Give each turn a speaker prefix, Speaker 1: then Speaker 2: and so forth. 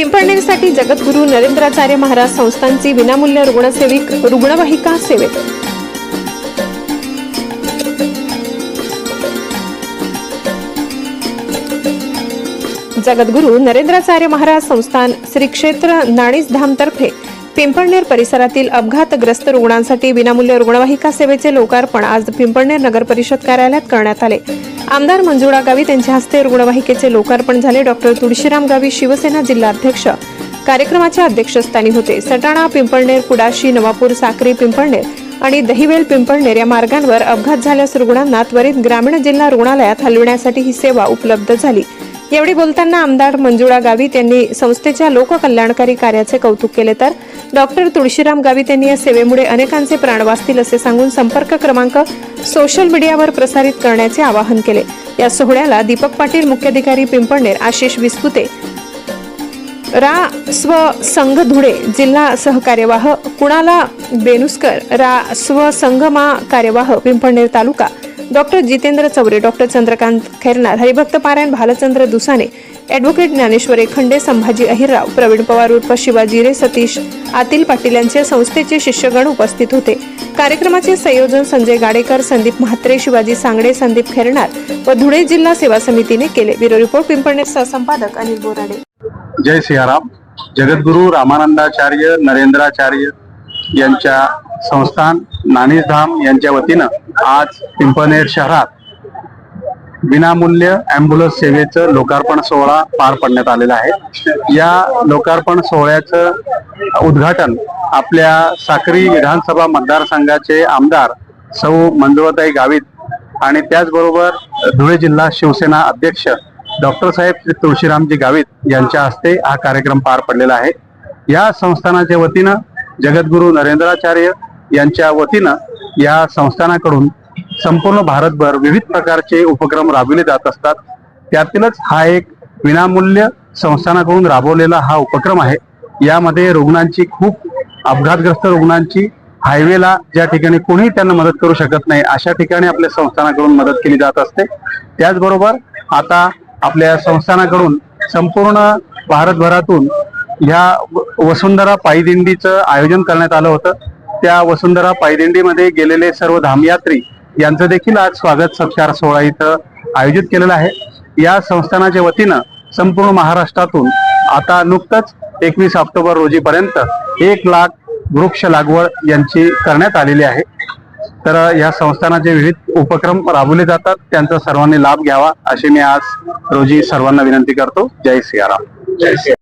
Speaker 1: पिंपळनेरसाठी जगद्गुरू नरेंद्राचार्य महाराज संस्थांची विनामूल्य रुग्णसेविक रुग्णवाहिका सेवेत. जगद्गुरू नरेंद्राचार्य महाराज संस्थान श्री क्षेत्र नाणीसधाम तर्फे पिंपळनेर परिसरातील अपघातग्रस्त रुग्णांसाठी विनामूल्य रुग्णवाहिका सेवेचे लोकार्पण आज पिंपळनेर नगर परिषद कार्यालयात करण्यात आले. आमदार मंजुळा गावित यांच्या हस्ते रुग्णवाहिकेचे लोकार्पण झाले. डॉक्टर तुळशीराम गावी शिवसेना जिल्हाध्यक्ष. कार्यक्रमाच्या अध्यक्षस्थानी होते. सटाणा पिंपळनेर कुडाशी नवापूर साक्री पिंपळनेर आणि दहिवेल पिंपळनेर या मार्गांवर अपघात झाल्यास रुग्णांना त्वरित ग्रामीण जिल्हा रुग्णालयात हलविण्यासाठी ही सेवा उपलब्ध झाली. यावेळी बोलताना आमदार मंजुळा गावित यांनी संस्थेच्या लोककल्याणकारी कार्याचे कौतुक केले तर डॉक्टर तुळशीराम गावित यांनी या सेवेमुळे अनेकांचे प्राण वाचतील असे सांगून संपर्क क्रमांक सोशल मीडियावर प्रसारित करण्याचे आवाहन केले. या सोहळ्याला दीपक पाटील मुख्याधिकारी पिंपळनेर आशिष विस्पुते रा स्व संघ धुळे जिल्हा सहकार्यवाह कुणाला बेनुस्कर रा स्व संघमा कार्यवाह पिंपळनेर तालुका डॉक्टर जितेंद्र चौरे डॉक्टर चंद्रकांत खैरनार हरिभक्त पारायण भालचंद्र दुसाने ॲडव्होकेट ज्ञानेश्वरे खंडे संभाजी अहिरराव प्रवीण पवार उर्फ शिवाजी रे सतीश आतील पाटील यांचे संस्थेचे शिष्यगण उपस्थित होते. कार्यक्रमाचे संयोजन संजय गाडेकर संदीप म्हात्रे शिवाजी सांगडे संदीप खैरनार व धुळे जिल्हा सेवा समितीने केले. ब्युरो रिपोर्ट पिंपळनेर सहसंपादक अनिल बोराडे.
Speaker 2: जय सियाराम. जगद्गुरु रामानंदाचार्य नरेंद्राचार्य यांच्या संस्थान नाणीधाम यांच्या वतीनं आज पिंपळनेर शहरात विनामूल्य अँब्युलन्स सेवेचं लोकार्पण सोहळा पार पडण्यात आलेला आहे. या लोकार्पण सोहळ्याचं उद्घाटन आपल्या साक्री विधानसभा मतदारसंघाचे आमदार सौ मंजुळताई गावित आणि त्याचबरोबर धुळे जिल्हा शिवसेना अध्यक्ष डॉक्टर साहेब तुळशीरामजी गावित यांच्या हस्ते हा कार्यक्रम पार पडलेला आहे. या संस्थानाच्या वतीनं जगद्गुरू नरेंद्राचार्य यांच्या वतीनं या संस्थानाकडून संपूर्ण भारतभर विविध प्रकारचे उपक्रम राबविले जात असतात. त्यातीलच हा एक विनामूल्य संस्थानाकडून राबवलेला हा उपक्रम आहे. यामध्ये रुग्णांची खूप अपघातग्रस्त रुग्णांची हायवेला ज्या ठिकाणी कोणीही त्यांना मदत करू शकत नाही अशा ठिकाणी आपल्या संस्थानाकडून मदत केली जात असते. त्याचबरोबर आता आपल्या संस्थानाकडून संपूर्ण भारतभरातून ह्या व- वसुंधरा पायदिंडीचं आयोजन करण्यात आलं होतं. त्या वसुंधरा पायदिंडीमध्ये गेलेले सर्व धामयात्री यांचं देखील आज स्वागत सत्कार सोहळा इथं आयोजित केलेला आहे. या संस्थानाच्या वतीनं संपूर्ण महाराष्ट्रातून आता नुकतंच एकवीस ऑक्टोबर रोजीपर्यंत एक लाख वृक्ष लागवड यांची करण्यात आलेली आहे. तर या संस्थानाचे विविध उपक्रम राबवले जातात. त्यांचा सर्वांनी लाभ घ्यावा अशी मी आज रोजी सर्वांना विनंती करतो. जय सियाराम. जय सिया